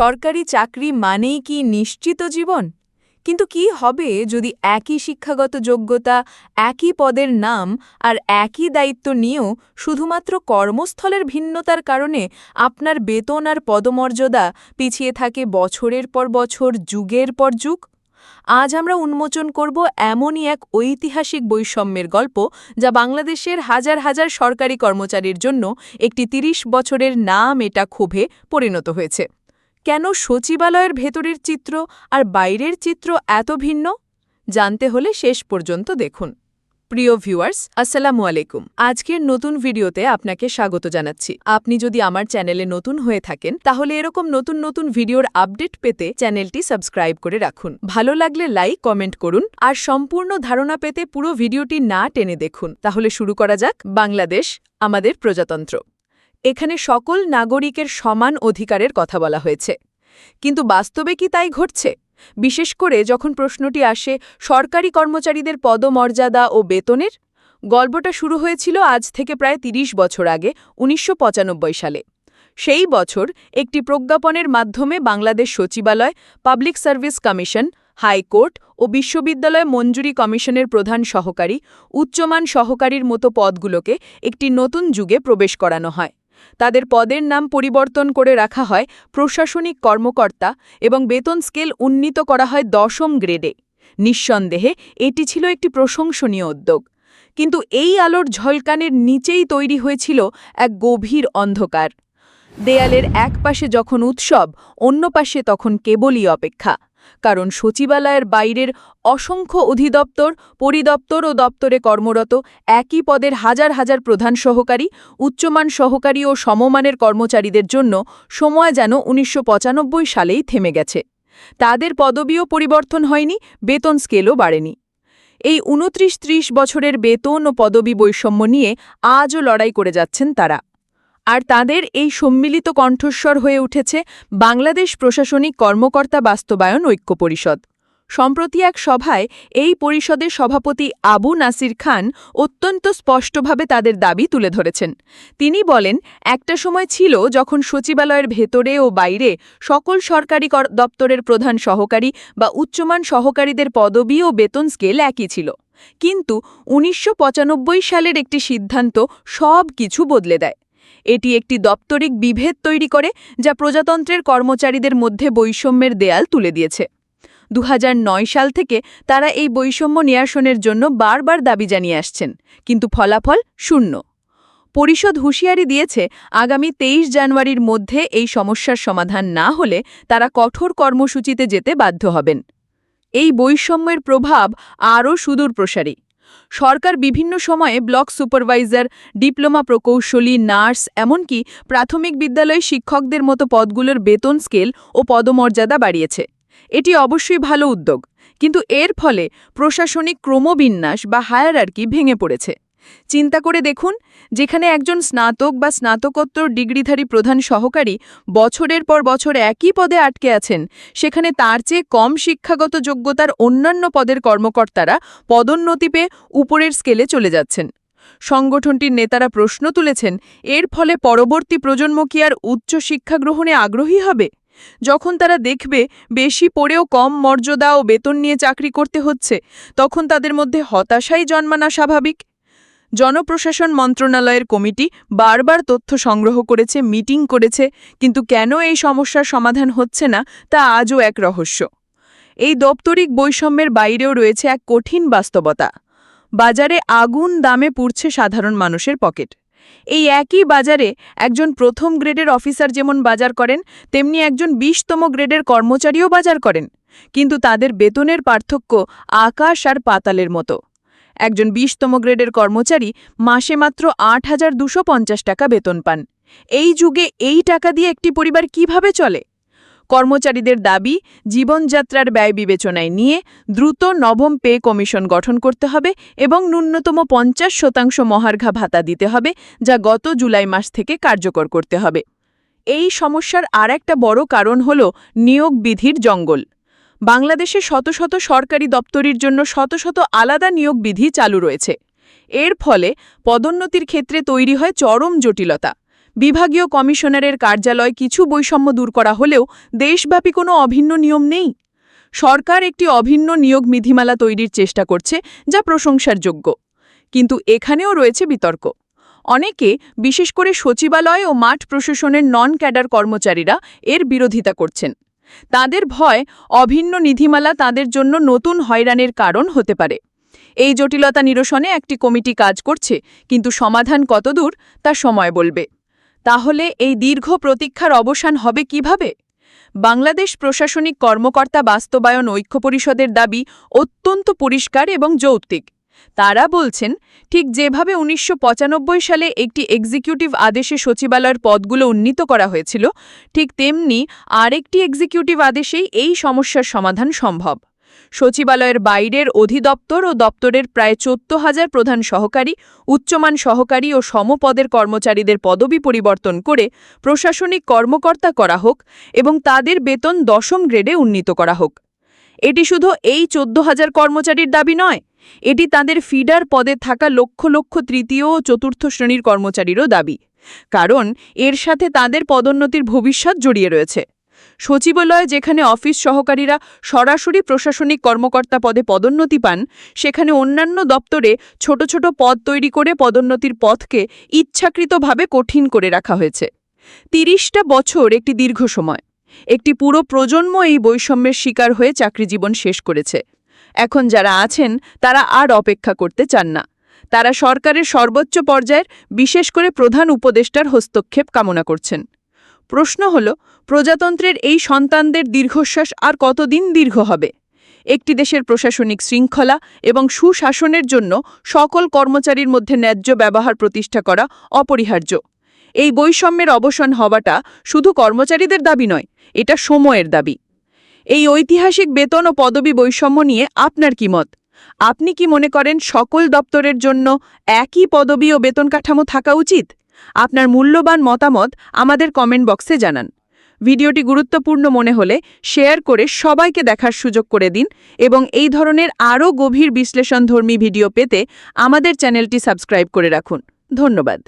সরকারি চাকরি মানেই কি নিশ্চিত জীবন? কিন্তু কি হবে যদি একই শিক্ষাগত যোগ্যতা, একই পদের নাম আর একই দায়িত্ব নিয়েও শুধুমাত্র কর্মস্থলের ভিন্নতার কারণে আপনার বেতন আর পদমর্যাদা পিছিয়ে থাকে বছরের পর বছর, যুগের পর যুগ? আজ আমরা উন্মোচন করব এমনই এক ঐতিহাসিক বৈষম্যের গল্প যা বাংলাদেশের হাজার হাজার সরকারি কর্মচারীর জন্য একটি ৩০ বছরের না মেটা ক্ষোভে পরিণত হয়েছে। কেন সচিবালয়ের ভেতরের চিত্র আর বাইরের চিত্র এত ভিন্ন? জানতে হলে শেষ পর্যন্ত দেখুন। প্রিয় ভিউয়ার্স, আসসালামু আলাইকুম। আজকের নতুন ভিডিওতে আপনাকে স্বাগত জানাচ্ছি। আপনি যদি আমার চ্যানেলে নতুন হয়ে থাকেন, তাহলে এরকম নতুন নতুন ভিডিওর আপডেট পেতে চ্যানেলটি সাবস্ক্রাইব করে রাখুন। ভালো লাগলে লাইক, কমেন্ট করুন আর সম্পূর্ণ ধারণা পেতে পুরো ভিডিওটি না টেনে দেখুন। তাহলে শুরু করা যাক বাংলাদেশ, আমাদের প্রজাতন্ত্র। এখানে সকল নাগরিকের সমান অধিকারের কথা বলা হয়েছে। কিন্তু বাস্তবে কি তাই ঘটছে? বিশেষ করে যখন প্রশ্নটি আসে, সরকারি কর্মচারীদের পদমর্যাদা ও বেতনের? গল্পটা শুরু হয়েছিল আজ থেকে প্রায় ৩০ বছর আগে, উনিশশো পঁচানব্বই সালে। সেই বছর একটি প্রজ্ঞাপনের মাধ্যমে বাংলাদেশ সচিবালয়, public service commission, high court ও বিশ্ববিদ্যালয় মঞ্জুরি কমিশনের প্রধান সহকারী, উচ্চমান সহকারীর মতো পদগুলোকে একটি নতুন যুগে প্রবেশ করানো হয়। তাদের পদের নাম পরিবর্তন করে রাখা হয় প্রশাসনিক কর্মকর্তা এবং বেতন স্কেল উন্নীত করা হয় দশম গ্রেডে। নিঃসন্দেহে, এটি ছিল একটি প্রশংসনীয় উদ্যোগ। কিন্তু এই আলোর ঝলকানের নিচেই তৈরি হয়েছিল এক গভীর অন্ধকার। দেয়ালের এক পাশে যখন উৎসব, অন্য পাশে তখন কেবলই অপেক্ষা। কারণ সচিবালয়ের বাইরের অসংখ্য অধিদপ্তর, পরিদপ্তর ও দপ্তরে কর্মরত একই পদের হাজার হাজার প্রধান সহকারী, উচ্চমান সহকারী ও সমমানের কর্মচারীদের জন্য সময় যেন উনিশশো পঁচানব্বই সালেই থেমে গেছে। তাদের পদবীও পরিবর্তন হয়নি, বেতন স্কেলও বাড়েনি। এই উনত্রিশ ত্রিশ বছরের বেতন ও পদবী বৈষম্য নিয়ে আজও লড়াই করে যাচ্ছেন তারা। আর তাদের এই সম্মিলিত কণ্ঠস্বর হয়ে উঠেছে বাংলাদেশ প্রশাসনিক কর্মকর্তা বাস্তবায়ন ঐক্য পরিষদ। সম্প্রতি এক সভায় এই পরিষদের সভাপতি আবু নাসির খান অত্যন্ত স্পষ্টভাবে তাদের দাবি তুলে ধরেছেন। তিনি বলেন, একটা সময় ছিল যখন সচিবালয়ের ভেতরে ও বাইরে সকল সরকারি দপ্তরের প্রধান সহকারী বা উচ্চমান সহকারীদের পদবি ও বেতন স্কেল একই ছিল। কিন্তু উনিশশো পঁচানব্বই সালের একটি সিদ্ধান্ত সব কিছু বদলে দেয়। এটি একটি দপ্তরিক বিভেদ তৈরি করে, যা প্রজাতন্ত্রের কর্মচারীদের মধ্যে বৈষম্যের দেয়াল তুলে দিয়েছে। দু হাজার নয় সাল থেকে তারা এই বৈষম্য নিয়াসনের জন্য বারবার দাবি জানিয়ে আসছেন, কিন্তু ফলাফল শূন্য। পরিষদ হুঁশিয়ারি দিয়েছে, আগামী তেইশ জানুয়ারির মধ্যে এই সমস্যার সমাধান না হলে তারা কঠোর কর্মসূচিতে যেতে বাধ্য হবেন। এই বৈষম্যের প্রভাব আরও সুদূর প্রসারী সরকার বিভিন্ন সময়ে ব্লক সুপারভাইজার, ডিপ্লোমা প্রকৌশলী, নার্স, এমনকি প্রাথমিক বিদ্যালয় শিক্ষকদের মতো পদগুলোর বেতন স্কেল ও পদমর্যাদা বাড়িয়েছে। এটি অবশ্যই ভালো উদ্যোগ। কিন্তু এর ফলে প্রশাসনিক ক্রমবিন্যাস বা হায়ারার্কি ভেঙে পড়েছে। চিন্তা করে দেখুন, যেখানে একজন স্নাতক বা স্নাতকোত্তর ডিগ্রিধারী প্রধান সহকারী বছরের পর বছর একই পদে আটকে আছেন, সেখানে তার চেয়ে কম শিক্ষাগত যোগ্যতার অন্যান্য পদের কর্মকর্তারা পদোন্নতি পেয়ে উপরের স্কেলে চলে যাচ্ছেন। সংগঠনটির নেতারা প্রশ্ন তুলেছেন, এর ফলে পরবর্তী প্রজন্ম কি আর উচ্চ শিক্ষা গ্রহণে আগ্রহী হবে? যখন তারা দেখবে বেশি পড়েও কম মর্যাদা ও বেতন নিয়ে চাকরি করতে হচ্ছে, তখন তাদের মধ্যে হতাশাই জন্মানা স্বাভাবিক। জনপ্রশাসন মন্ত্রণালয়ের কমিটি বারবার তথ্য সংগ্রহ করেছে, মিটিং করেছে, কিন্তু কেন এই সমস্যার সমাধান হচ্ছে না, তা আজও এক রহস্য। এই দপ্তরিক বৈষম্যের বাইরেও রয়েছে এক কঠিন বাস্তবতা। বাজারে আগুন দামে পুড়ছে সাধারণ মানুষের পকেট। এই একই বাজারে একজন প্রথম গ্রেডের অফিসার যেমন বাজার করেন, তেমনি একজন বিশতম গ্রেডের কর্মচারীও বাজার করেন। কিন্তু তাদের বেতনের পার্থক্য আকাশ আর পাতালের মতো। একজন বিশতম গ্রেডের কর্মচারী মাসে মাত্র আট হাজার টাকা বেতন পান। এই যুগে এই টাকা দিয়ে একটি পরিবার কীভাবে চলে? কর্মচারীদের দাবি, জীবনযাত্রার ব্যয় বিবেচনায় নিয়ে দ্রুত নবম পে কমিশন গঠন করতে হবে এবং ন্যূনতম পঞ্চাশ শতাংশ মহার্ঘা ভাতা দিতে হবে, যা গত জুলাই মাস থেকে কার্যকর করতে হবে। এই সমস্যার আর একটা বড় কারণ হল নিয়োগ বিধির জঙ্গল। বাংলাদেশে শত শত সরকারি দপ্তরির জন্য শত শত আলাদা নিয়োগ বিধি চালু রয়েছে। এর ফলে পদোন্নতির ক্ষেত্রে তৈরি হয় চরম জটিলতা। বিভাগীয় কমিশনারের কার্যালয় কিছু বৈষম্য দূর করা হলেও দেশব্যাপী কোনো অভিন্ন নিয়ম নেই। সরকার একটি অভিন্ন নিয়োগ বিধিমালা তৈরির চেষ্টা করছে, যা প্রশংসার যোগ্য কিন্তু এখানেও রয়েছে বিতর্ক। অনেকে, বিশেষ করে সচিবালয় ও মাঠ প্রশাসনের নন ক্যাডার কর্মচারীরা, এর বিরোধিতা করছেন। তাদের ভয় অভিন্ন নিধিমালা তাদের জন্য নতুন হয়রানির কারণ হতে পারে। এই জটিলতা নিরসনে একটি কমিটি কাজ করছে, কিন্তু সমাধান কতদূর তা সময় বলবে। তাহলে এই দীর্ঘ প্রতীক্ষার অবসান হবে কীভাবে? বাংলাদেশ প্রশাসনিক কর্মকর্তা বাস্তবায়ন ঐক্য পরিষদের দাবি অত্যন্ত পরিষ্কার এবং যৌক্তিক। তারা বলছেন, ঠিক যেভাবে উনিশশো পঁচানব্বই সালে একটি এক্সিকিউটিভ আদেশে সচিবালয়ের পদগুলো উন্নীত করা হয়েছিল, ঠিক তেমনি আরেকটি এক্সিকিউটিভ আদেশেই এই সমস্যার সমাধান সম্ভব। সচিবালয়ের বাইরের অধিদপ্তর ও দপ্তরের প্রায় চোদ্দ হাজার প্রধান সহকারী, উচ্চমান সহকারী ও সমপদের কর্মচারীদের পদবি পরিবর্তন করে প্রশাসনিক কর্মকর্তা করা হোক এবং তাদের বেতন দশম গ্রেডে উন্নীত করা হোক। এটি শুধু এই চোদ্দ হাজার কর্মচারীর দাবি নয়, এটি তাদের ফিডার পদে থাকা লক্ষ লক্ষ তৃতীয় ও চতুর্থ শ্রেণির কর্মচারীরও দাবি। কারণ, এর সাথে তাদের পদোন্নতির ভবিষ্যৎ জড়িয়ে রয়েছে। সচিবালয়ে যেখানে অফিস সহকারীরা সরাসরি প্রশাসনিক কর্মকর্তা পদে পদোন্নতি পান, সেখানে অন্যান্য দপ্তরে ছোট ছোট পদ তৈরি করে পদোন্নতির পথকে ইচ্ছাকৃতভাবে কঠিন করে রাখা হয়েছে। তিরিশটা বছর একটি দীর্ঘ সময়। একটি পুরো প্রজন্ম এই বৈষম্যের শিকার হয়ে চাকরি জীবন শেষ করেছে। এখন যারা আছেন, তারা আর অপেক্ষা করতে চান না। তারা সরকারের সর্বোচ্চ পর্যায়ের, বিশেষ করে প্রধান উপদেষ্টার হস্তক্ষেপ কামনা করছেন। প্রশ্ন হল, প্রজাতন্ত্রের এই সন্তানদের দীর্ঘশ্বাস আর কতদিন দীর্ঘ হবে? একটি দেশের প্রশাসনিক শৃঙ্খলা এবং সুশাসনের জন্য সকল কর্মচারীর মধ্যে ন্যায্য ব্যবহার প্রতিষ্ঠা করা অপরিহার্য। এই বৈষম্যের অবসান হওয়াটা শুধু কর্মচারীদের দাবি নয়, এটা সময়ের দাবি। এই ঐতিহাসিক বেতন ও পদবি বৈষম্য নিয়ে আপনার কি মত? আপনি কি মনে করেন সকল দপ্তরের জন্য একই পদবি ও বেতন কাঠামো থাকা উচিত? আপনার মূল্যবান মতামত আমাদের কমেন্ট বক্সে জানান। ভিডিওটি গুরুত্বপূর্ণ মনে হলে শেয়ার করে সবাইকে দেখার সুযোগ করে দিন এবং এই ধরনের আরও গভীর বিশ্লেষণধর্মী ভিডিও পেতে আমাদের চ্যানেলটি সাবস্ক্রাইব করে রাখুন। ধন্যবাদ।